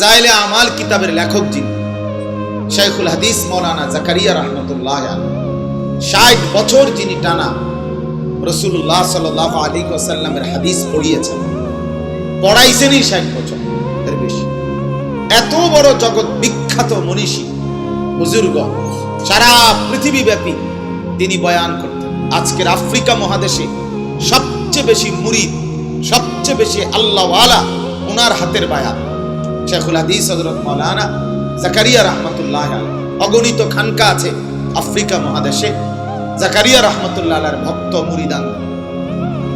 ফাজাইলে আমাল কিতাবের লেখক যিনি শেখুল হাদিস মৌলানা জাকারিয়া রহমতুল্লাহ ষাট বছর যিনি টানা রসুল্লাহ সাল আলী ওসাল্লামের হাদিস পড়িয়েছেন। পড়াইছেনই ষাট বছর, এর বেশি। এত বড় জগৎ বিখ্যাত মনীষী, বুজুর্গ, সারা পৃথিবীব্যাপী তিনি বয়ান করতেন, আজকের আফ্রিকা মহাদেশে সবচেয়ে বেশি মুরিদ, সবচেয়ে বেশি আল্লাহওয়ালা, ওনার হাতের বায়ান শেখুল হাদিস হজরত মৌলানা জাকারিয়া রহমতুল্লাহ অগণিত খানকা আছে আফ্রিকা মহাদেশে। জাকারিয়া রহমতুল্লাহ ভক্ত মুরিদান।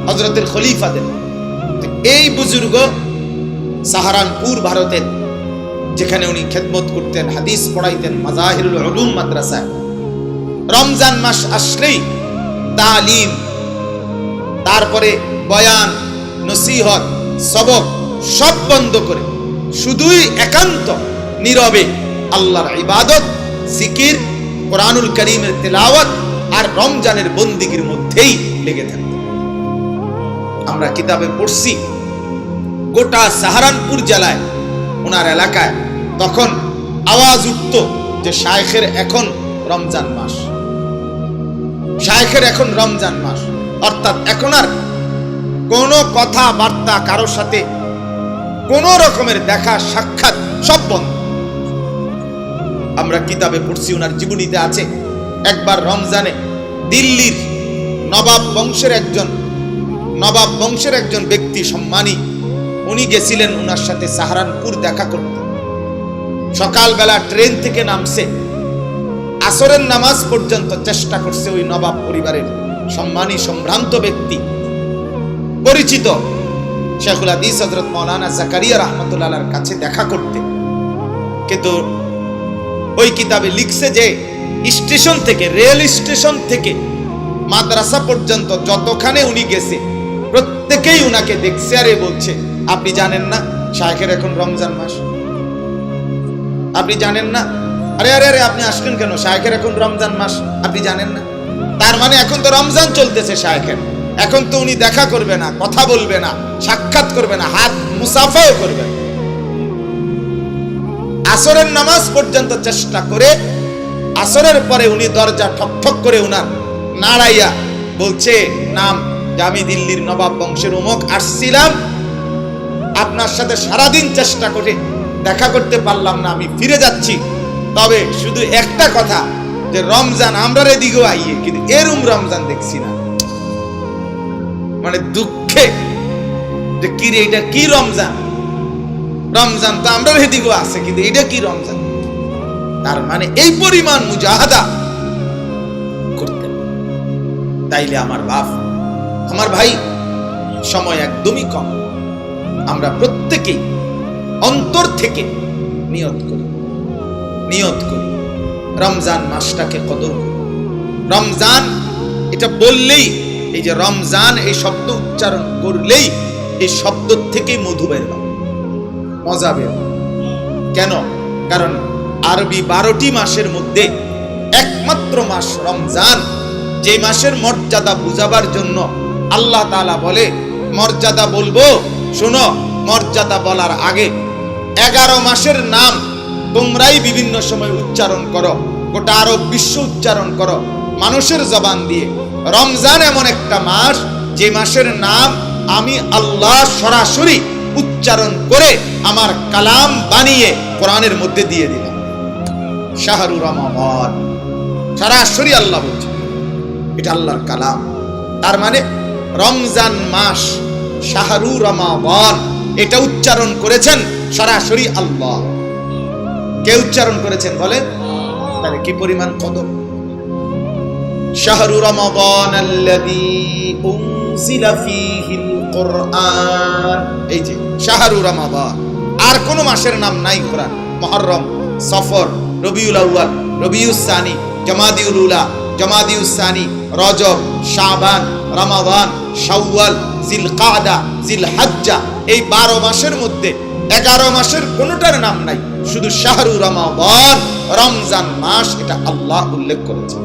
হজরতের খলিফাদের এই বুজুর্গ সাহারানপুর ভারতের, যেখানে উনি খেদমত করতেন, হাদিস পড়াইতেন মাজাহিরুল উলুম মাদ্রাসায়। রমজান মাস আসলেই তালিম, তারপরে বয়ান, নসিহত, সবক সব বন্ধ করে শুধুই একান্ত, নীরবে আল্লাহর ইবাদত জিকির কোরআনুল করিমের তেলাওয়াত আর রমজানের বন্দিগির মধ্যেই লেগে থাকত। আমরা কিতাবে পড়ছি, গোটা সাহারানপুর জেলায়, ওনার এলাকায় তখন আওয়াজ উঠত যে শায়েখের এখন রমজান মাস। শায়েখের এখন রমজান মাস। অর্থাৎ এখন আর কোনো কথাবার্তা কারোর সাথে কোন রকমের দেখা, সাক্ষাৎ সব বন্ধ। আমরা কিতাবে পড়ছি ওনার জীবনীতে আছে, একবার রমজানে দিল্লির নবাব বংশের একজন, নবাব বংশের একজন ব্যক্তি সম্মানী, উনি গেছিলেন ওনার সাথে সাহারানপুর দেখা করতে। সকালবেলা ট্রেন থেকে নামছে, আসরের নামাজ পর্যন্ত চেষ্টা করছে ওই নবাব পরিবারের সম্মানী, সম্ভ্রান্ত ব্যক্তি, পরিচিত শেখুল হাদিস হজরত মৌলানা জাকারিয়া রহমতুল্লাহর কাছে দেখা করতে। কিন্তু ওই কিতাবে লিখছে যে, স্টেশন থেকে, রেল স্টেশন থেকে, মাদ্রাসা পর্যন্ত যতখানে উনি গেছে, প্রত্যেকেই উনাকে দেখছে আরে বলছে, আপনি জানেন না শাহেখের এখন রমজান মাস? আপনি জানেন না? আরে আরে আরে, আপনি আসলেন কেন? শাহেখের এখন রমজান মাস, আপনি জানেন না? তার মানে এখন তো রমজান চলতেছে শাহেখের এখন তো উনি দেখা করবে না, কথা বলবে না, সাক্ষাৎ করবে না, হাত মুসাফাও করবে না। আসরের নামাজ পর্যন্ত চেষ্টা করে, আসরের পরে উনি দরজা ঠক ঠক করে উনার নাড়াইয়া বলছে, নাম আমি দিল্লির নবাব বংশের উমক, আসছিলাম। আপনার সাথে সারাদিন চেষ্টা করে দেখা করতে পারলাম না, আমি ফিরে যাচ্ছি। তবে শুধু একটা কথা, যে রমজান আমরা এদিকেও আইয়ে, কিন্তু এরম রমজান দেখছি না। মানে দুঃখে যে কি রে, এটা কি রমজান? রমজান তো আমরা এদিকেও আছে, কিন্তু এটা কি রমজান? তার মানে এই পরিমাণ মুজাহাদা করতে তাইলে আমার বাপ, আমার ভাই সময় একদমই কম। আমরা প্রত্যেকেই অন্তর থেকে নিয়ত করি। নিয়ত করি। রমজান মাসটাকে কদর করি। রমজান, এটা বললেই এই যে রমজান, এই শব্দ উচ্চারণ করলেই এই শব্দ থেকেই মধু বের হয়। মজা বের কেন? কারণ আরবি বারোটি মাসের মধ্যে একমাত্র মাস রমজান। যে মাসের মর্যাদা বুঝাবার জন্য আল্লাহ তালা বলে, মর্যাদা বলব, শোনো, মর্যাদা বলার আগে এগারো মাসের নাম তোমরাই বিভিন্ন সময় উচ্চারণ করো, গোটা আরব বিশ্ব উচ্চারণ করো, মানুষের জবান দিয়ে। রমজান এমন একটা মাস, যে মাসের নাম আমি আল্লাহ সরাসরি উচ্চারণ করে আমার কালাম বানিয়ে কোরআনের মধ্যে দিয়ে দিলাম। শাহরু রমাবান সরাসরি আল্লাহ বলছে, এটা আল্লাহর কালাম। তার মানে রমজান মাস শাহরু রমাবান এটা উচ্চারণ করেছেন সরাসরি আল্লাহ। কে উচ্চারণ করেছেন বলেন? তাহলে কি পরিমাণ কদম? শাহরু রমাবান আল্লাযী উনজিলা ফীহিল কোরআন। এই যে, শাহরু আর কোন মাসের নাম নাই কোরআন। মুহররম সফর, রবিউল আউয়াল, রবিউস সানি, জমাদিউল উলা, জমাদিউস সানি, রজব, শাবান, রমাদান, শাওয়াল, জিলকাদা, জিলহাজ্জা। এই বারো মাসের মধ্যে এগারো মাসের কোনোটার নাম নাই। শুধু শাহরু রমাদান, রমজান মাস, এটা আল্লাহ উল্লেখ করেছে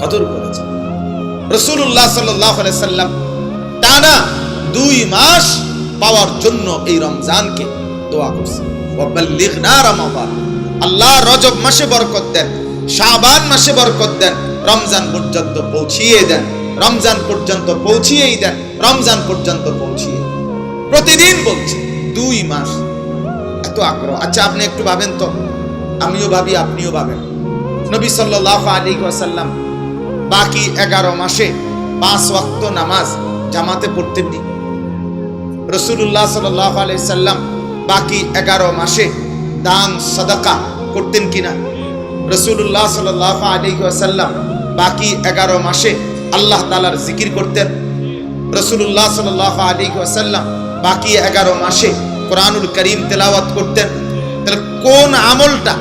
কদর করেছে। রসুল্লাহ সাল্লাম টানা দুই মাস পাওয়ার জন্য এই রমজানকে দোয়া করছে। আল্লাহ রজব মাসে বরকত দেন, শাবান মাসে বরকত দেন, রমজান পর্যন্ত পৌঁছিয়ে দেন, রমজান পর্যন্ত পৌঁছিয়েই দেন, রমজান পর্যন্ত পৌঁছিয়ে প্রতিদিন বলছে, দুই মাস। এত আগ্রহ। আচ্ছা আপনি একটু ভাবেন তো। আমিও ভাবি, আপনিও ভাবেন। নবী সাল্লাহ আলী ওয়াসাল্লাম বাকি এগারো মাসে পাঁচ ওয়াক্ত নামাজ জামাতে পড়তেন নি রসুল্লাহ সাল্লাহ আলি সাল্লাম বাকি এগারো মাসে দান, সদাকা করতেন কিনা? রসুল্লাহ সাল্লাহ আলী ওয়াসাল্লাম বাকি এগারো মাসে আল্লাহ তালার জিকির করতেন। রসুল্লাহ সাল্লাহ আলী ওয়াসাল্লাম বাকি এগারো মাসে কোরআনুল করিম তেলাওয়াত করতেন। তাহলে কোন আমলটা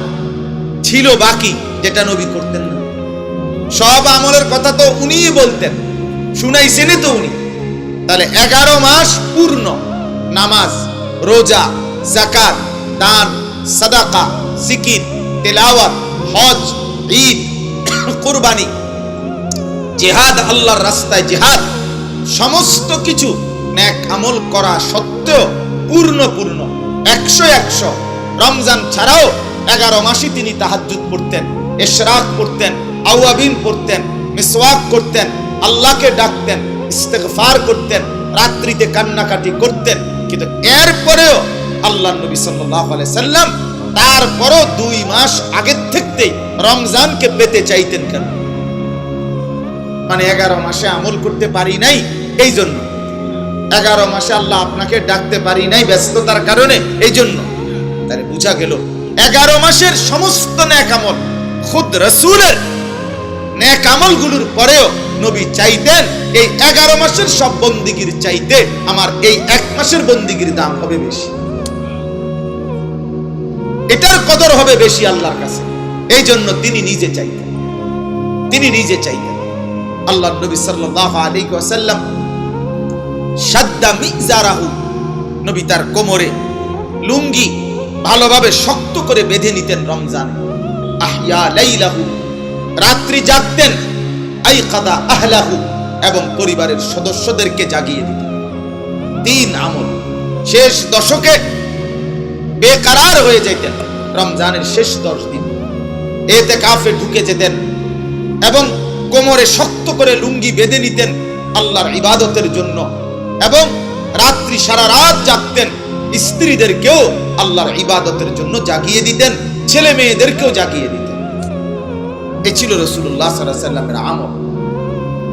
ছিল বাকি যেটা নবী করতেন না? সব আমলের কথা তো উনিই বলতেন। শুনাইছেনই তো উনি। তাহলে এগারো মাস পূর্ণ। নামাজ, রোজা জাকাত দান, সাদাকা, জিকির, তেলাওয়াত, হজ, ঈদ, কুরবানি, জেহাদ, আল্লাহর রাস্তায় জেহাদ, সমস্ত কিছু ন্যাক আমল করা সত্ত্বেও পূর্ণ পূর্ণ। একশো একশো। রমজান ছাড়াও এগারো মাসে তিনি তাহাজ্জুদ পড়তেন, এশরাক পড়তেন আউয়াবিন পড়তেন, মিসওয়াক করতেন, আল্লাহকে ডাকতেন, ইস্তেগফার করতেন, রাত্রিতে কান্নাকাটি করতেন। কিন্তু এরপরেও আল্লাহ নবী সাল্লাল্লাহু আলাইহি সাল্লাম তারপরও দুই মাস আগের থেকেই রমজানকে পেতে চাইতেন কেন? মানে এগারো মাসে আমল করতে পারি নাই এই জন্য এগারো মাসে আল্লাহ আপনাকে ডাকতে পারি নাই ব্যস্ততার কারণে এই জন্য তাহলে বুঝা গেল, এগারো মাসের সমস্ত ন্যাক আমল খুদ রসুলের ন্যাক আমলগুলোর পরেও নবী চাইতেন এই এগারো মাসের সব বন্দিগির চাইতে আমার এই এক মাসের বন্দিগির দাম হবে বেশি। এটার কদর হবে বেশি আল্লাহর কাছে। এই জন্য তিনি নিজে চাইতেন। তিনি নিজে চাইতেন। আল্লাহ নবী সাল্লাল্লাহু আলাইহি ওয়াসাল্লাম সাদ্দা মিজারাহু, নবী তার কোমরে লুঙ্গি ভালোভাবে শক্ত করে বেঁধে নিতেন রমজান। আহিয়া লাইলাহু রাত্রি জাগতেন আই কাদা আহলাহু এবং পরিবারের সদস্যদেরকে জাগিয়ে দিতেন। তিন আমল, শেষ দশকে বেকারার হয়ে যেতেন। রমজানের শেষ দশ দিন, এতে কাফে ঢুকে যেতেন এবং কোমরে শক্ত করে লুঙ্গি বেঁধে নিতেন আল্লাহর ইবাদতের জন্য এবং রাত্রি সারা রাত জাগতেন, স্ত্রীদেরকেও আল্লাহর ইবাদতের জন্য জাগিয়ে দিতেন, ছেলে মেয়েদেরকেও জাগিয়ে দিতেন। এ ছিল রসুল্লাহ সাল্লামের আমল।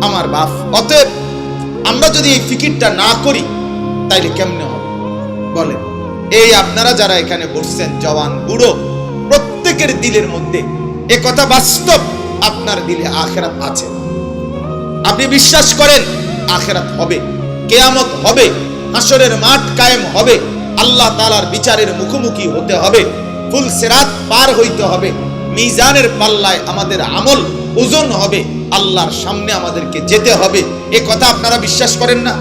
আমার বাপ, অতএব আমরা যদি এই ফিকিরটা না করি, তাইলে কেমনে হবে? বলেন, এই আপনারা যারা এখানে বসছেন, জওয়ান, বুড়ো, প্রত্যেকের দিলের মধ্যে এ কথা বাস্তব, আপনার দিলে আখেরাত আছে। আপনি বিশ্বাস করেন, আখেরাত হবে, কেয়ামত হবে আসরের মাঠ কায়েম হবে, আল্লাহ তালার বিচারের মুখোমুখি হতে হবে, ফুল সেরাত পার হইতে হবে। মিজানের পাল্লায় আমাদের আমল, ওজন হবে, আল্লাহর সামনে আমাদেরকে যেতে হবে। এ কথা আপনারা বিশ্বাস করেন না?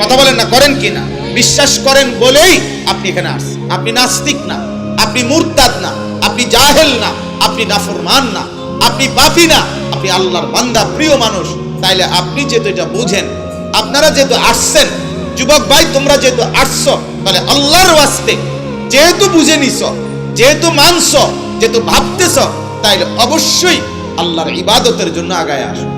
কথা বলেন না, করেন কি না? বিশ্বাস করেন বলেই আপনি এখানে আসছেন। আপনি নাস্তিক না, আপনি মুরতাদ না, আপনি জাহেল না, আপনি নাফরমান না, আপনি পাপি না, আপনি আল্লাহর বান্দা, প্রিয় মানুষ। তাইলে আপনি যেহেতু এটা বুঝেন, আপনারা যেহেতু আসছেন, যুবক ভাই, তোমরা যেহেতু আসছো, তাহলে আল্লাহর ওয়াস্তে যেহেতু বুঝে নিছ, যেহেতু মানছ যেহেতু ভাবতেছ তাইলে অবশ্যই আল্লাহর ইবাদতের জন্য আগায় আসো।